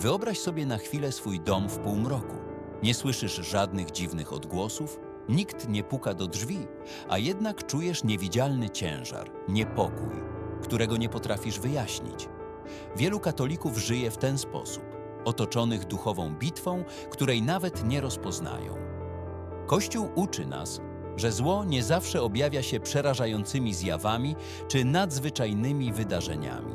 Wyobraź sobie na chwilę swój dom w półmroku. Nie słyszysz żadnych dziwnych odgłosów, nikt nie puka do drzwi, a jednak czujesz niewidzialny ciężar, niepokój, którego nie potrafisz wyjaśnić. Wielu katolików żyje w ten sposób, otoczonych duchową bitwą, której nawet nie rozpoznają. Kościół uczy nas, że zło nie zawsze objawia się przerażającymi zjawami czy nadzwyczajnymi wydarzeniami.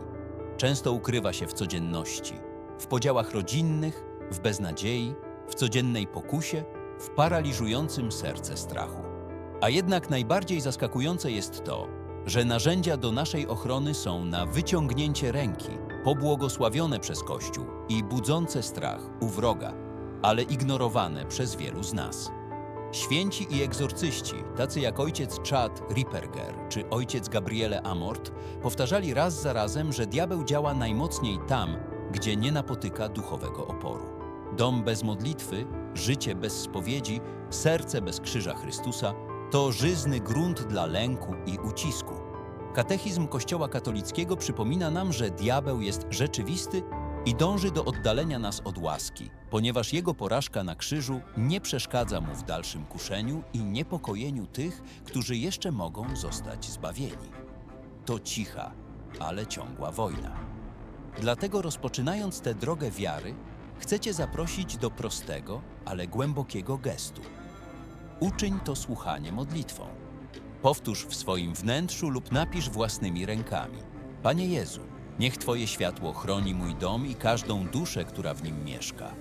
Często ukrywa się w codzienności, w podziałach rodzinnych, w beznadziei, w codziennej pokusie, w paraliżującym serce strachu. A jednak najbardziej zaskakujące jest to, że narzędzia do naszej ochrony są na wyciągnięcie ręki, pobłogosławione przez Kościół i budzące strach u wroga, ale ignorowane przez wielu z nas. Święci i egzorcyści, tacy jak ojciec Chad Ripperger czy ojciec Gabriele Amort, powtarzali raz za razem, że diabeł działa najmocniej tam, gdzie nie napotyka duchowego oporu. Dom bez modlitwy, życie bez spowiedzi, serce bez krzyża Chrystusa to żyzny grunt dla lęku i ucisku. Katechizm Kościoła katolickiego przypomina nam, że diabeł jest rzeczywisty i dąży do oddalenia nas od łaski, ponieważ jego porażka na krzyżu nie przeszkadza mu w dalszym kuszeniu i niepokojeniu tych, którzy jeszcze mogą zostać zbawieni. To cicha, ale ciągła wojna. Dlatego rozpoczynając tę drogę wiary, chcecie zaprosić do prostego, ale głębokiego gestu. Uczyń to słuchanie modlitwą. Powtórz w swoim wnętrzu lub napisz własnymi rękami. Panie Jezu, niech Twoje światło chroni mój dom i każdą duszę, która w nim mieszka.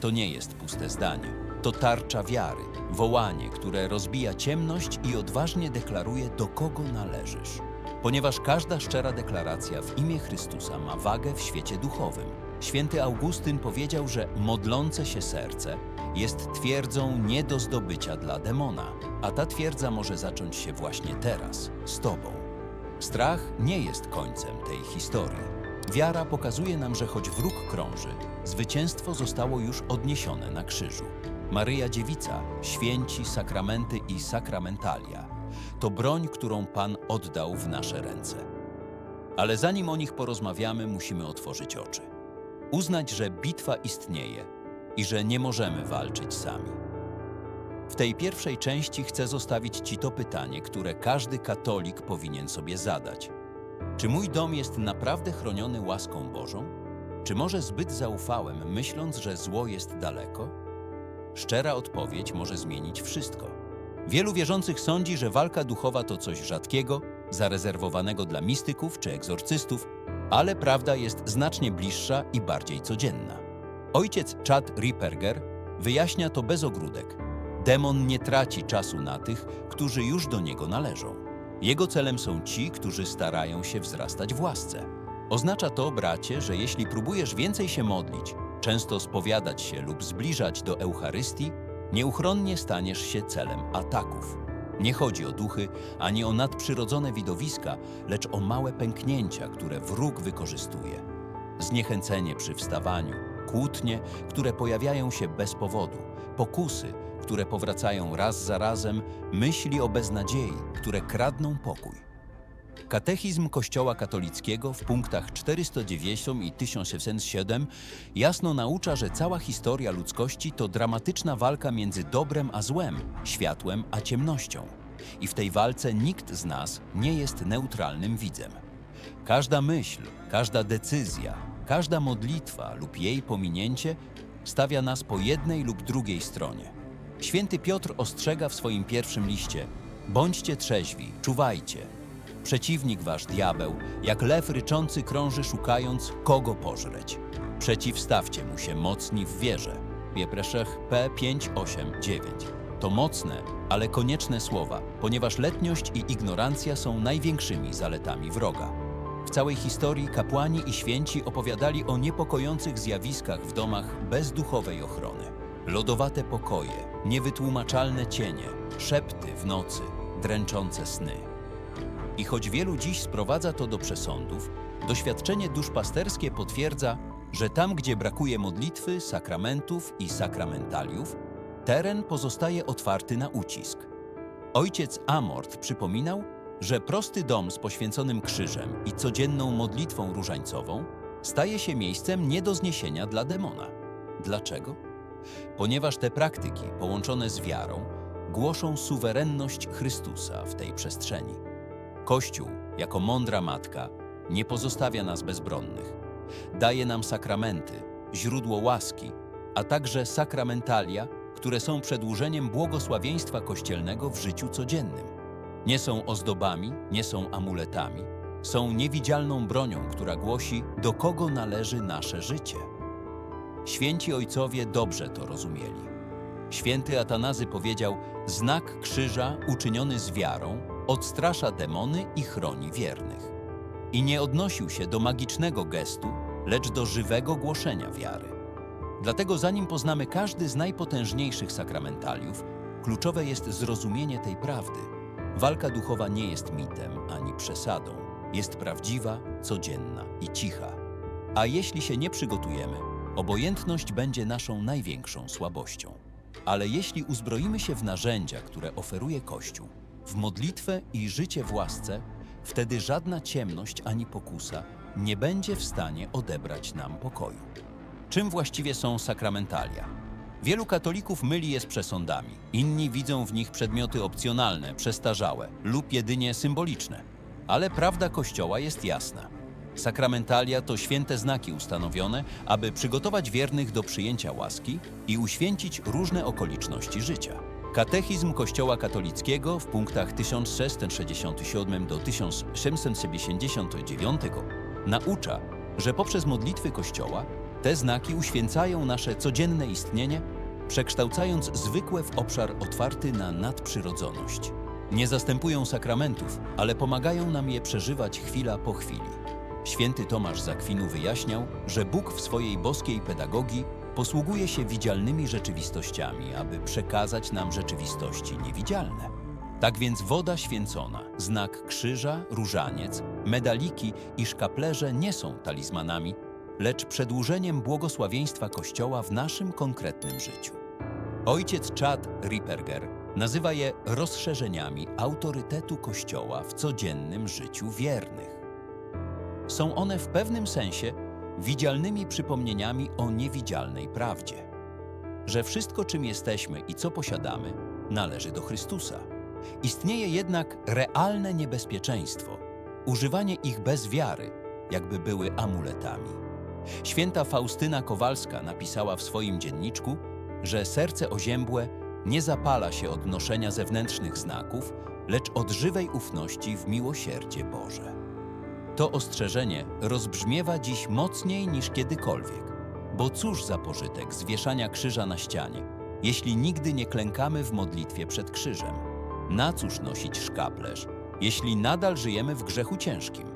To nie jest puste zdanie. To tarcza wiary, wołanie, które rozbija ciemność i odważnie deklaruje, do kogo należysz. Ponieważ każda szczera deklaracja w imię Chrystusa ma wagę w świecie duchowym. Święty Augustyn powiedział, że modlące się serce jest twierdzą nie do zdobycia dla demona, a ta twierdza może zacząć się właśnie teraz, z Tobą. Strach nie jest końcem tej historii. Wiara pokazuje nam, że choć wróg krąży, zwycięstwo zostało już odniesione na krzyżu. Maryja Dziewica, święci, sakramenty i sakramentalia to broń, którą Pan oddał w nasze ręce. Ale zanim o nich porozmawiamy, musimy otworzyć oczy. Uznać, że bitwa istnieje i że nie możemy walczyć sami. W tej pierwszej części chcę zostawić Ci to pytanie, które każdy katolik powinien sobie zadać. Czy mój dom jest naprawdę chroniony łaską Bożą? Czy może zbyt zaufałem, myśląc, że zło jest daleko? Szczera odpowiedź może zmienić wszystko. Wielu wierzących sądzi, że walka duchowa to coś rzadkiego, zarezerwowanego dla mistyków czy egzorcystów, ale prawda jest znacznie bliższa i bardziej codzienna. Ojciec Chad Ripperger wyjaśnia to bez ogródek. Demon nie traci czasu na tych, którzy już do niego należą. Jego celem są ci, którzy starają się wzrastać w łasce. Oznacza to, bracie, że jeśli próbujesz więcej się modlić, często spowiadać się lub zbliżać do Eucharystii, nieuchronnie staniesz się celem ataków. Nie chodzi o duchy ani o nadprzyrodzone widowiska, lecz o małe pęknięcia, które wróg wykorzystuje. Zniechęcenie przy wstawaniu, kłótnie, które pojawiają się bez powodu, pokusy, które powracają raz za razem, myśli o beznadziei, które kradną pokój. Katechizm Kościoła katolickiego w punktach 490 i 1707 jasno naucza, że cała historia ludzkości to dramatyczna walka między dobrem a złem, światłem a ciemnością. I w tej walce nikt z nas nie jest neutralnym widzem. Każda myśl, każda decyzja, każda modlitwa lub jej pominięcie stawia nas po jednej lub drugiej stronie. Święty Piotr ostrzega w swoim pierwszym liście: Bądźcie trzeźwi, czuwajcie. Przeciwnik wasz diabeł, jak lew ryczący krąży szukając, kogo pożreć. Przeciwstawcie mu się mocni w wierze. Piepreszech P 589. To mocne, ale konieczne słowa, ponieważ letniość i ignorancja są największymi zaletami wroga. W całej historii kapłani i święci opowiadali o niepokojących zjawiskach w domach bez duchowej ochrony. Lodowate pokoje, niewytłumaczalne cienie, szepty w nocy, dręczące sny. I choć wielu dziś sprowadza to do przesądów, doświadczenie duszpasterskie potwierdza, że tam, gdzie brakuje modlitwy, sakramentów i sakramentaliów, teren pozostaje otwarty na ucisk. Ojciec Amort przypominał, że prosty dom z poświęconym krzyżem i codzienną modlitwą różańcową staje się miejscem nie do zniesienia dla demona. Dlaczego? Ponieważ te praktyki, połączone z wiarą, głoszą suwerenność Chrystusa w tej przestrzeni. Kościół, jako mądra matka, nie pozostawia nas bezbronnych. Daje nam sakramenty, źródło łaski, a także sakramentalia, które są przedłużeniem błogosławieństwa kościelnego w życiu codziennym. Nie są ozdobami, nie są amuletami, są niewidzialną bronią, która głosi, do kogo należy nasze życie. Święci ojcowie dobrze to rozumieli. Święty Atanazy powiedział: Znak krzyża uczyniony z wiarą odstrasza demony i chroni wiernych. I nie odnosił się do magicznego gestu, lecz do żywego głoszenia wiary. Dlatego, zanim poznamy każdy z najpotężniejszych sakramentaliów, kluczowe jest zrozumienie tej prawdy. Walka duchowa nie jest mitem ani przesadą, jest prawdziwa, codzienna i cicha. A jeśli się nie przygotujemy, obojętność będzie naszą największą słabością. Ale jeśli uzbroimy się w narzędzia, które oferuje Kościół, w modlitwę i życie w łasce, wtedy żadna ciemność ani pokusa nie będzie w stanie odebrać nam pokoju. Czym właściwie są sakramentalia? Wielu katolików myli je z przesądami. Inni widzą w nich przedmioty opcjonalne, przestarzałe lub jedynie symboliczne. Ale prawda Kościoła jest jasna. Sakramentalia to święte znaki ustanowione, aby przygotować wiernych do przyjęcia łaski i uświęcić różne okoliczności życia. Katechizm Kościoła katolickiego w punktach 1667 do 1779 naucza, że poprzez modlitwy Kościoła te znaki uświęcają nasze codzienne istnienie, przekształcając zwykłe w obszar otwarty na nadprzyrodzoność. Nie zastępują sakramentów, ale pomagają nam je przeżywać chwila po chwili. Święty Tomasz z Akwinu wyjaśniał, że Bóg w swojej boskiej pedagogii posługuje się widzialnymi rzeczywistościami, aby przekazać nam rzeczywistości niewidzialne. Tak więc woda święcona, znak krzyża, różaniec, medaliki i szkaplerze nie są talizmanami, lecz przedłużeniem błogosławieństwa Kościoła w naszym konkretnym życiu. Ojciec Chad Ripperger nazywa je rozszerzeniami autorytetu Kościoła w codziennym życiu wiernych. Są one w pewnym sensie widzialnymi przypomnieniami o niewidzialnej prawdzie, że wszystko, czym jesteśmy i co posiadamy, należy do Chrystusa. Istnieje jednak realne niebezpieczeństwo, używanie ich bez wiary, jakby były amuletami. Święta Faustyna Kowalska napisała w swoim dzienniczku, że serce oziębłe nie zapala się od noszenia zewnętrznych znaków, lecz od żywej ufności w miłosierdzie Boże. To ostrzeżenie rozbrzmiewa dziś mocniej niż kiedykolwiek, bo cóż za pożytek zwieszania krzyża na ścianie, jeśli nigdy nie klękamy w modlitwie przed krzyżem? Na cóż nosić szkaplerz, jeśli nadal żyjemy w grzechu ciężkim?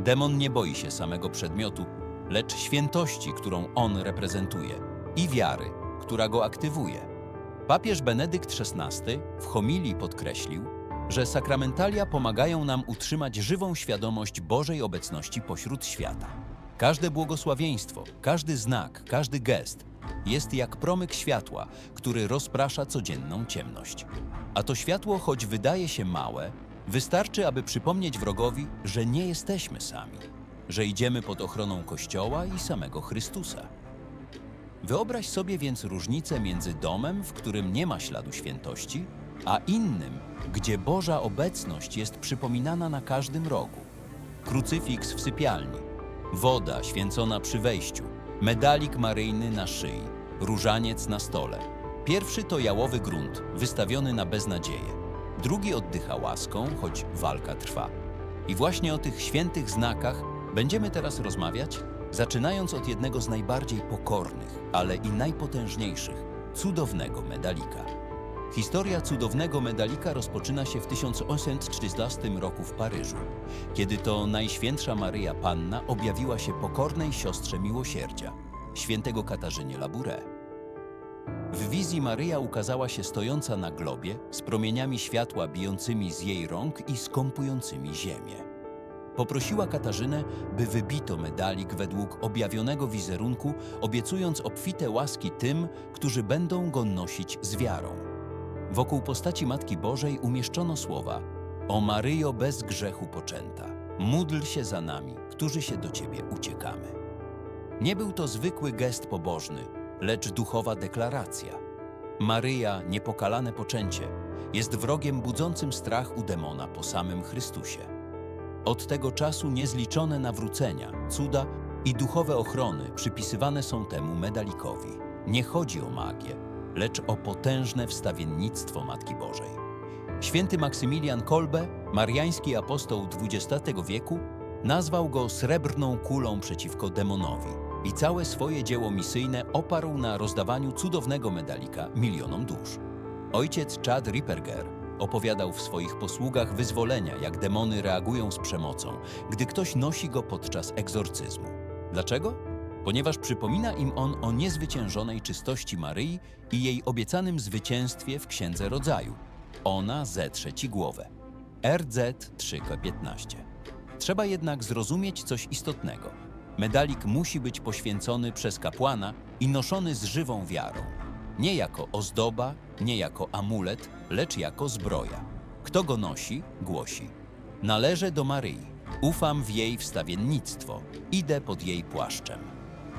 Demon nie boi się samego przedmiotu, lecz świętości, którą on reprezentuje, i wiary, która go aktywuje. Papież Benedykt XVI w homilii podkreślił, że sakramentalia pomagają nam utrzymać żywą świadomość Bożej obecności pośród świata. Każde błogosławieństwo, każdy znak, każdy gest jest jak promyk światła, który rozprasza codzienną ciemność. A to światło, choć wydaje się małe, wystarczy, aby przypomnieć wrogowi, że nie jesteśmy sami, że idziemy pod ochroną Kościoła i samego Chrystusa. Wyobraź sobie więc różnicę między domem, w którym nie ma śladu świętości, a innym, gdzie Boża obecność jest przypominana na każdym rogu. Krucyfiks w sypialni, woda święcona przy wejściu, medalik maryjny na szyi, różaniec na stole. Pierwszy to jałowy grunt, wystawiony na beznadzieję. Drugi oddycha łaską, choć walka trwa. I właśnie o tych świętych znakach będziemy teraz rozmawiać, zaczynając od jednego z najbardziej pokornych, ale i najpotężniejszych cudownego medalika. Historia cudownego medalika rozpoczyna się w 1840 roku w Paryżu, kiedy to Najświętsza Maryja Panna objawiła się pokornej siostrze miłosierdzia, świętego Katarzynie Labouré. W wizji Maryja ukazała się stojąca na globie z promieniami światła bijącymi z jej rąk i skąpującymi ziemię. Poprosiła Katarzynę, by wybito medalik według objawionego wizerunku, obiecując obfite łaski tym, którzy będą go nosić z wiarą. Wokół postaci Matki Bożej umieszczono słowa: O Maryjo bez grzechu poczęta, módl się za nami, którzy się do Ciebie uciekamy. Nie był to zwykły gest pobożny, lecz duchowa deklaracja. Maryja, niepokalane poczęcie, jest wrogiem budzącym strach u demona po samym Chrystusie. Od tego czasu niezliczone nawrócenia, cuda i duchowe ochrony przypisywane są temu medalikowi. Nie chodzi o magię, lecz o potężne wstawiennictwo Matki Bożej. Święty Maksymilian Kolbe, mariański apostoł XX wieku, nazwał go srebrną kulą przeciwko demonowi i całe swoje dzieło misyjne oparł na rozdawaniu cudownego medalika milionom dusz. Ojciec Chad Ripperger opowiadał w swoich posługach wyzwolenia, jak demony reagują z przemocą, gdy ktoś nosi go podczas egzorcyzmu. Dlaczego? Ponieważ przypomina im on o niezwyciężonej czystości Maryi i jej obiecanym zwycięstwie w Księdze Rodzaju. Ona zetrze ci głowę. RZ 3K15. Trzeba jednak zrozumieć coś istotnego. Medalik musi być poświęcony przez kapłana i noszony z żywą wiarą. Nie jako ozdoba, nie jako amulet, lecz jako zbroja. Kto go nosi, głosi. Należę do Maryi, ufam w jej wstawiennictwo, idę pod jej płaszczem.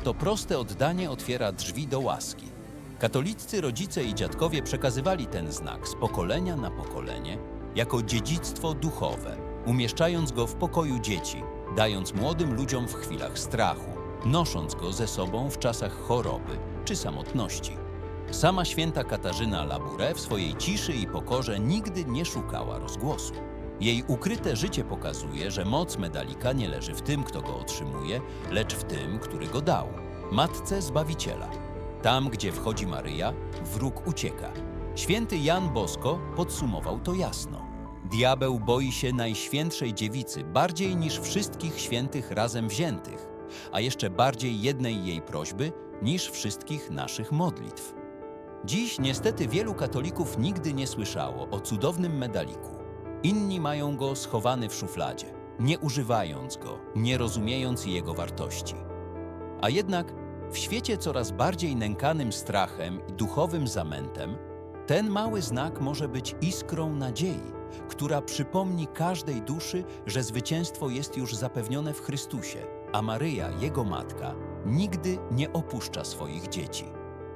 To proste oddanie otwiera drzwi do łaski. Katoliccy rodzice i dziadkowie przekazywali ten znak z pokolenia na pokolenie jako dziedzictwo duchowe, umieszczając go w pokoju dzieci, dając młodym ludziom w chwilach strachu, nosząc go ze sobą w czasach choroby czy samotności. Sama święta Katarzyna Labure w swojej ciszy i pokorze nigdy nie szukała rozgłosu. Jej ukryte życie pokazuje, że moc medalika nie leży w tym, kto go otrzymuje, lecz w tym, który go dał Matce Zbawiciela. Tam, gdzie wchodzi Maryja, wróg ucieka. Święty Jan Bosko podsumował to jasno. Diabeł boi się Najświętszej Dziewicy bardziej niż wszystkich świętych razem wziętych, a jeszcze bardziej jednej jej prośby niż wszystkich naszych modlitw. Dziś niestety wielu katolików nigdy nie słyszało o cudownym medaliku. Inni mają go schowany w szufladzie, nie używając go, nie rozumiejąc jego wartości. A jednak w świecie coraz bardziej nękanym strachem i duchowym zamętem, ten mały znak może być iskrą nadziei, która przypomni każdej duszy, że zwycięstwo jest już zapewnione w Chrystusie, a Maryja, jego matka, nigdy nie opuszcza swoich dzieci.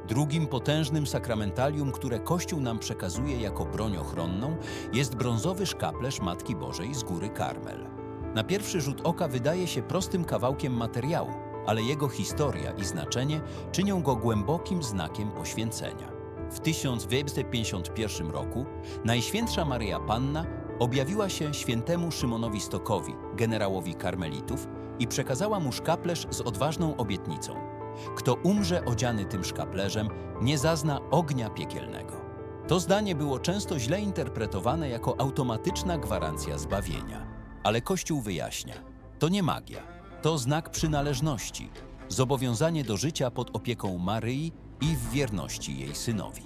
Drugim potężnym sakramentalium, które Kościół nam przekazuje jako broń ochronną, jest brązowy szkaplerz Matki Bożej z góry Karmel. Na pierwszy rzut oka wydaje się prostym kawałkiem materiału, ale jego historia i znaczenie czynią go głębokim znakiem poświęcenia. W 1251 roku Najświętsza Maryja Panna objawiła się świętemu Szymonowi Stokowi, generałowi karmelitów, i przekazała mu szkaplerz z odważną obietnicą. Kto umrze odziany tym szkaplerzem, nie zazna ognia piekielnego. To zdanie było często źle interpretowane jako automatyczna gwarancja zbawienia. Ale Kościół wyjaśnia: to nie magia, to znak przynależności, zobowiązanie do życia pod opieką Maryi i w wierności jej synowi.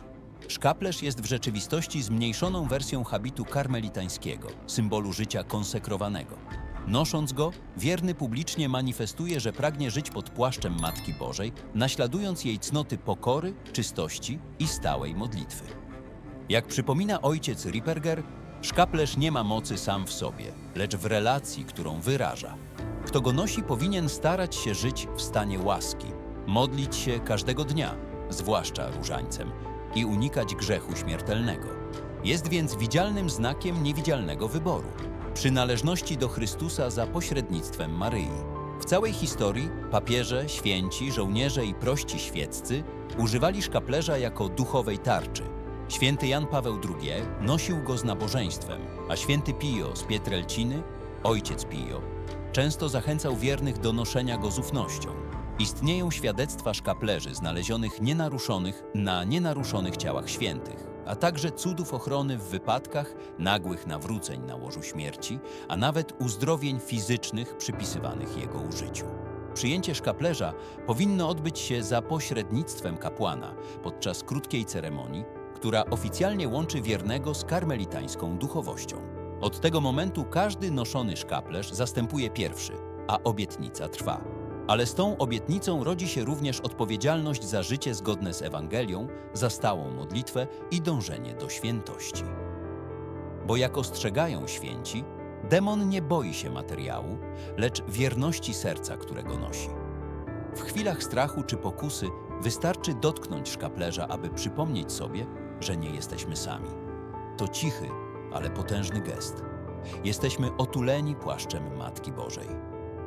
Szkaplerz jest w rzeczywistości zmniejszoną wersją habitu karmelitańskiego, symbolu życia konsekrowanego. Nosząc go, wierny publicznie manifestuje, że pragnie żyć pod płaszczem Matki Bożej, naśladując jej cnoty pokory, czystości i stałej modlitwy. Jak przypomina ojciec Ripperger, szkaplerz nie ma mocy sam w sobie, lecz w relacji, którą wyraża. Kto go nosi, powinien starać się żyć w stanie łaski, modlić się każdego dnia, zwłaszcza różańcem, i unikać grzechu śmiertelnego. Jest więc widzialnym znakiem niewidzialnego wyboru przynależności do Chrystusa za pośrednictwem Maryi. W całej historii papieże, święci, żołnierze i prości świeccy używali szkaplerza jako duchowej tarczy. Święty Jan Paweł II nosił go z nabożeństwem, a święty Pio z Pietrelciny, ojciec Pio, często zachęcał wiernych do noszenia go z ufnością. Istnieją świadectwa szkaplerzy znalezionych nienaruszonych na nienaruszonych ciałach świętych, a także cudów ochrony w wypadkach, nagłych nawróceń na łożu śmierci, a nawet uzdrowień fizycznych przypisywanych jego użyciu. Przyjęcie szkaplerza powinno odbyć się za pośrednictwem kapłana podczas krótkiej ceremonii, która oficjalnie łączy wiernego z karmelitańską duchowością. Od tego momentu każdy noszony szkaplerz zastępuje pierwszy, a obietnica trwa. Ale z tą obietnicą rodzi się również odpowiedzialność za życie zgodne z Ewangelią, za stałą modlitwę i dążenie do świętości. Bo jak ostrzegają święci, demon nie boi się materiału, lecz wierności serca, którego nosi. W chwilach strachu czy pokusy wystarczy dotknąć szkaplerza, aby przypomnieć sobie, że nie jesteśmy sami. To cichy, ale potężny gest. Jesteśmy otuleni płaszczem Matki Bożej.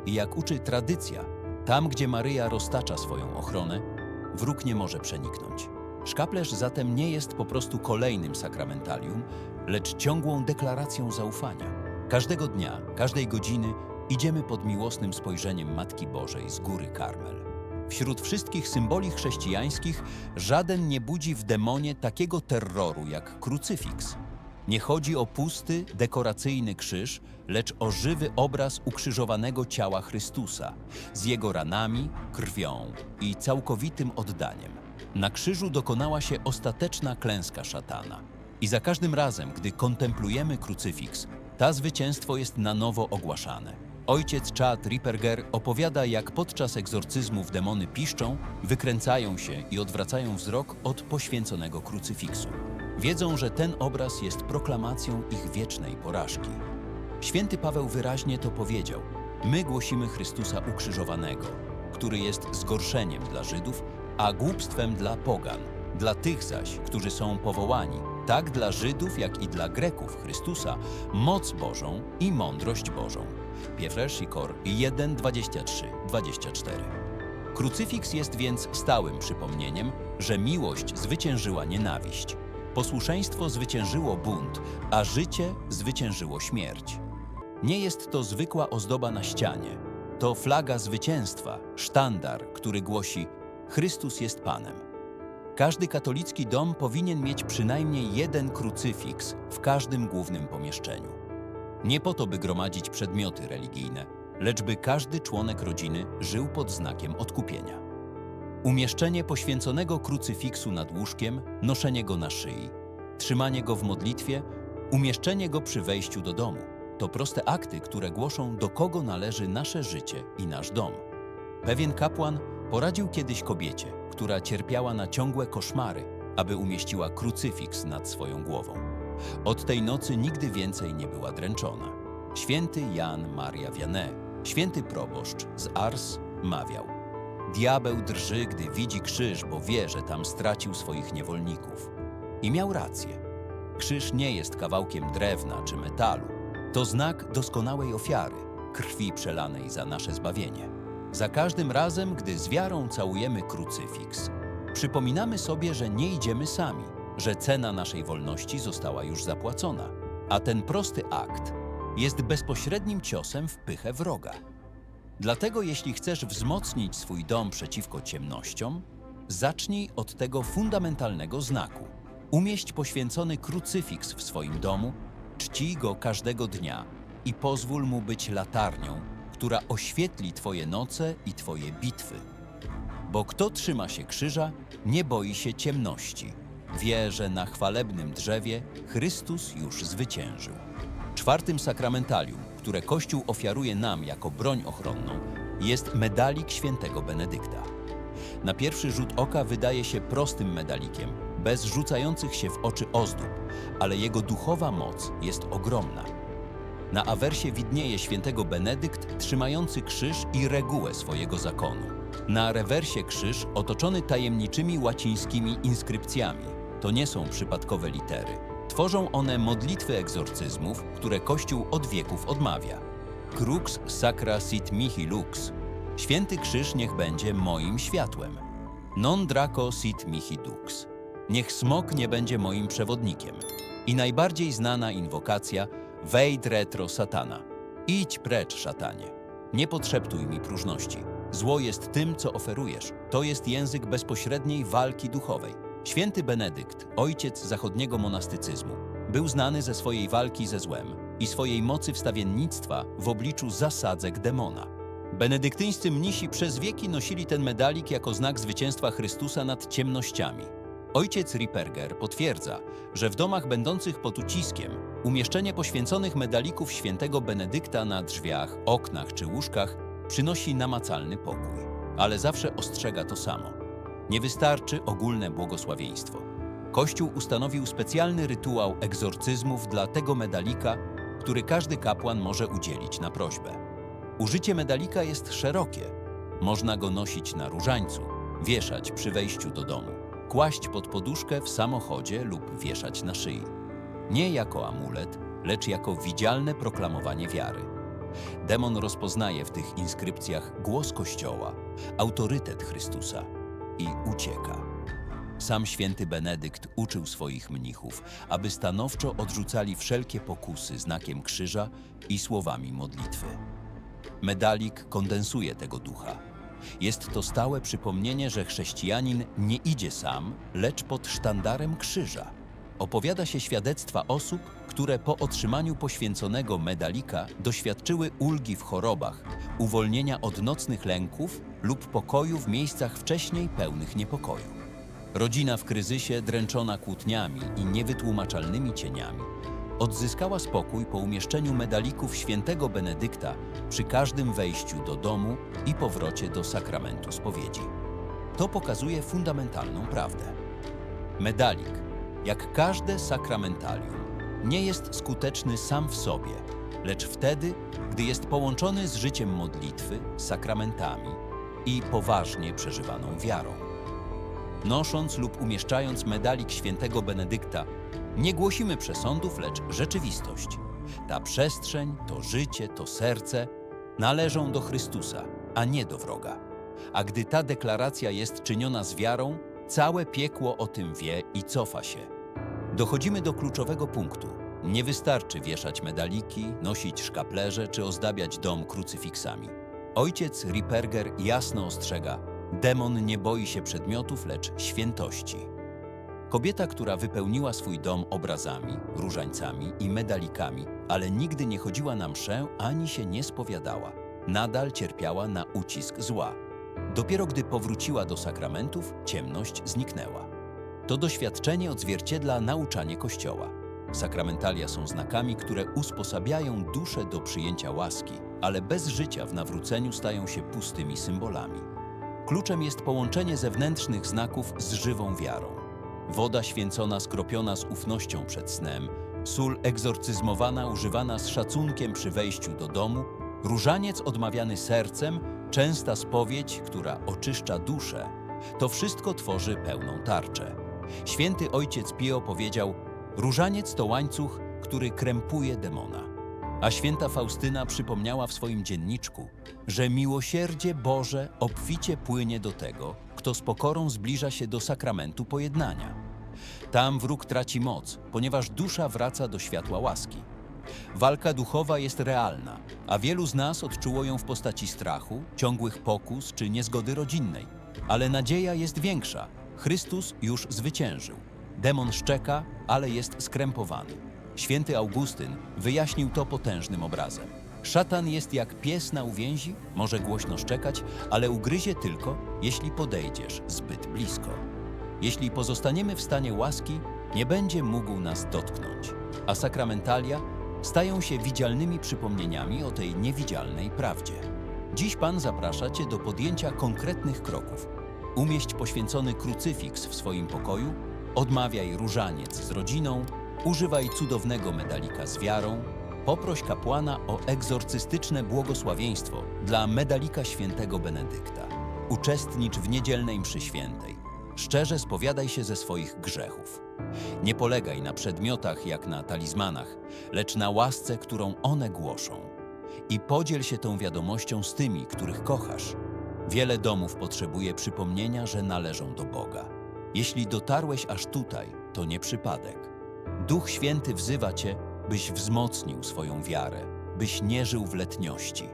I jak uczy tradycja, tam gdzie Maryja roztacza swoją ochronę, wróg nie może przeniknąć. Szkaplerz zatem nie jest po prostu kolejnym sakramentalium, lecz ciągłą deklaracją zaufania. Każdego dnia, każdej godziny idziemy pod miłosnym spojrzeniem Matki Bożej z góry Karmel. Wśród wszystkich symboli chrześcijańskich żaden nie budzi w demonie takiego terroru jak krucyfiks. Nie chodzi o pusty, dekoracyjny krzyż, lecz o żywy obraz ukrzyżowanego ciała Chrystusa z jego ranami, krwią i całkowitym oddaniem. Na krzyżu dokonała się ostateczna klęska szatana. I za każdym razem, gdy kontemplujemy krucyfiks, ta zwycięstwo jest na nowo ogłaszane. Ojciec Chad Ripperger opowiada, jak podczas egzorcyzmów demony piszczą, wykręcają się i odwracają wzrok od poświęconego krucyfiksu. Wiedzą, że ten obraz jest proklamacją ich wiecznej porażki. Święty Paweł wyraźnie to powiedział. My głosimy Chrystusa ukrzyżowanego, który jest zgorszeniem dla Żydów, a głupstwem dla pogan. Dla tych zaś, którzy są powołani, tak dla Żydów, jak i dla Greków Chrystusa, moc Bożą i mądrość Bożą. Pierwszy Sikor 1, 23, 24. Krucyfiks jest więc stałym przypomnieniem, że miłość zwyciężyła nienawiść, posłuszeństwo zwyciężyło bunt, a życie zwyciężyło śmierć. Nie jest to zwykła ozdoba na ścianie. To flaga zwycięstwa, sztandar, który głosi Chrystus jest Panem. Każdy katolicki dom powinien mieć przynajmniej jeden krucyfiks w każdym głównym pomieszczeniu. Nie po to, by gromadzić przedmioty religijne, lecz by każdy członek rodziny żył pod znakiem odkupienia. Umieszczenie poświęconego krucyfiksu nad łóżkiem, noszenie go na szyi, trzymanie go w modlitwie, umieszczenie go przy wejściu do domu to proste akty, które głoszą, do kogo należy nasze życie i nasz dom. Pewien kapłan poradził kiedyś kobiecie, która cierpiała na ciągłe koszmary, aby umieściła krucyfiks nad swoją głową. Od tej nocy nigdy więcej nie była dręczona. Święty Jan Maria Vianney, święty proboszcz z Ars, mawiał Diabeł drży, gdy widzi krzyż, bo wie, że tam stracił swoich niewolników. I miał rację. Krzyż nie jest kawałkiem drewna czy metalu. To znak doskonałej ofiary, krwi przelanej za nasze zbawienie. Za każdym razem, gdy z wiarą całujemy krucyfiks, przypominamy sobie, że nie idziemy sami, że cena naszej wolności została już zapłacona, a ten prosty akt jest bezpośrednim ciosem w pychę wroga. Dlatego, jeśli chcesz wzmocnić swój dom przeciwko ciemnościom, zacznij od tego fundamentalnego znaku. Umieść poświęcony krucyfiks w swoim domu, czcij go każdego dnia i pozwól mu być latarnią, która oświetli Twoje noce i Twoje bitwy. Bo kto trzyma się krzyża, nie boi się ciemności. Wie, że na chwalebnym drzewie Chrystus już zwyciężył. Czwartym sakramentalium, które Kościół ofiaruje nam jako broń ochronną, jest medalik świętego Benedykta. Na pierwszy rzut oka wydaje się prostym medalikiem, bez rzucających się w oczy ozdób, ale jego duchowa moc jest ogromna. Na awersie widnieje świętego Benedykt trzymający krzyż i regułę swojego zakonu. Na rewersie krzyż otoczony tajemniczymi łacińskimi inskrypcjami. To nie są przypadkowe litery. Tworzą one modlitwy egzorcyzmów, które Kościół od wieków odmawia. Crux sacra sit mihi lux. Święty krzyż niech będzie moim światłem. Non draco sit mihi dux. Niech smok nie będzie moim przewodnikiem. I najbardziej znana inwokacja Wejd retro satana. Idź precz, szatanie. Nie podszeptuj mi próżności. Zło jest tym, co oferujesz. To jest język bezpośredniej walki duchowej. Święty Benedykt, ojciec zachodniego monastycyzmu, był znany ze swojej walki ze złem i swojej mocy wstawiennictwa w obliczu zasadzek demona. Benedyktyńscy mnisi przez wieki nosili ten medalik jako znak zwycięstwa Chrystusa nad ciemnościami. Ojciec Ripperger potwierdza, że w domach będących pod uciskiem umieszczenie poświęconych medalików świętego Benedykta na drzwiach, oknach czy łóżkach przynosi namacalny pokój. Ale zawsze ostrzega to samo. Nie wystarczy ogólne błogosławieństwo. Kościół ustanowił specjalny rytuał egzorcyzmów dla tego medalika, który każdy kapłan może udzielić na prośbę. Użycie medalika jest szerokie. Można go nosić na różańcu, wieszać przy wejściu do domu, kłaść pod poduszkę w samochodzie lub wieszać na szyi. Nie jako amulet, lecz jako widzialne proklamowanie wiary. Demon rozpoznaje w tych inskrypcjach głos Kościoła, autorytet Chrystusa i ucieka. Sam święty Benedykt uczył swoich mnichów, aby stanowczo odrzucali wszelkie pokusy znakiem krzyża i słowami modlitwy. Medalik kondensuje tego ducha. Jest to stałe przypomnienie, że chrześcijanin nie idzie sam, lecz pod sztandarem krzyża. Opowiada się świadectwa osób, które po otrzymaniu poświęconego medalika doświadczyły ulgi w chorobach, uwolnienia od nocnych lęków lub pokoju w miejscach wcześniej pełnych niepokoju. Rodzina w kryzysie, dręczona kłótniami i niewytłumaczalnymi cieniami, odzyskała spokój po umieszczeniu medalików świętego Benedykta przy każdym wejściu do domu i powrocie do sakramentu spowiedzi. To pokazuje fundamentalną prawdę. Medalik, jak każde sakramentalium, nie jest skuteczny sam w sobie, lecz wtedy, gdy jest połączony z życiem modlitwy, sakramentami i poważnie przeżywaną wiarą. Nosząc lub umieszczając medalik świętego Benedykta, nie głosimy przesądów, lecz rzeczywistość. Ta przestrzeń, to życie, to serce należą do Chrystusa, a nie do wroga. A gdy ta deklaracja jest czyniona z wiarą, całe piekło o tym wie i cofa się. Dochodzimy do kluczowego punktu. Nie wystarczy wieszać medaliki, nosić szkaplerze czy ozdabiać dom krucyfiksami. Ojciec Ripperger jasno ostrzega: demon nie boi się przedmiotów, lecz świętości. Kobieta, która wypełniła swój dom obrazami, różańcami i medalikami, ale nigdy nie chodziła na mszę ani się nie spowiadała, nadal cierpiała na ucisk zła. Dopiero gdy powróciła do sakramentów, ciemność zniknęła. To doświadczenie odzwierciedla nauczanie Kościoła. Sakramentalia są znakami, które usposabiają duszę do przyjęcia łaski, ale bez życia w nawróceniu stają się pustymi symbolami. Kluczem jest połączenie zewnętrznych znaków z żywą wiarą. Woda święcona skropiona z ufnością przed snem, sól egzorcyzmowana używana z szacunkiem przy wejściu do domu, różaniec odmawiany sercem, częsta spowiedź, która oczyszcza duszę, to wszystko tworzy pełną tarczę. Święty ojciec Pio powiedział: Różaniec to łańcuch, który krępuje demona. A święta Faustyna przypomniała w swoim dzienniczku, że miłosierdzie Boże obficie płynie do tego, kto z pokorą zbliża się do sakramentu pojednania. Tam wróg traci moc, ponieważ dusza wraca do światła łaski. Walka duchowa jest realna, a wielu z nas odczuło ją w postaci strachu, ciągłych pokus czy niezgody rodzinnej. Ale nadzieja jest większa. Chrystus już zwyciężył. Demon szczeka, ale jest skrępowany. Święty Augustyn wyjaśnił to potężnym obrazem. Szatan jest jak pies na uwięzi, może głośno szczekać, ale ugryzie tylko, jeśli podejdziesz zbyt blisko. Jeśli pozostaniemy w stanie łaski, nie będzie mógł nas dotknąć, a sakramentalia stają się widzialnymi przypomnieniami o tej niewidzialnej prawdzie. Dziś Pan zaprasza Cię do podjęcia konkretnych kroków. Umieść poświęcony krucyfiks w swoim pokoju, odmawiaj różaniec z rodziną, używaj cudownego medalika z wiarą, poproś kapłana o egzorcystyczne błogosławieństwo dla medalika świętego Benedykta. Uczestnicz w niedzielnej mszy świętej. Szczerze spowiadaj się ze swoich grzechów. Nie polegaj na przedmiotach jak na talizmanach, lecz na łasce, którą one głoszą. I podziel się tą wiadomością z tymi, których kochasz. Wiele domów potrzebuje przypomnienia, że należą do Boga. Jeśli dotarłeś aż tutaj, to nie przypadek. Duch Święty wzywa Cię, byś wzmocnił swoją wiarę, byś nie żył w letniości.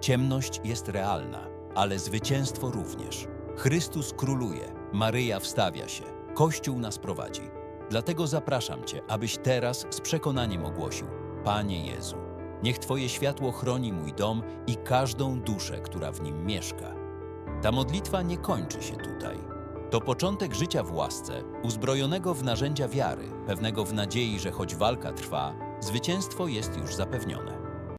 Ciemność jest realna, ale zwycięstwo również. Chrystus króluje, Maryja wstawia się, Kościół nas prowadzi. Dlatego zapraszam Cię, abyś teraz z przekonaniem ogłosił: Panie Jezu, niech Twoje światło chroni mój dom i każdą duszę, która w nim mieszka. Ta modlitwa nie kończy się tutaj. To początek życia w łasce, uzbrojonego w narzędzia wiary, pewnego w nadziei, że choć walka trwa, zwycięstwo jest już zapewnione.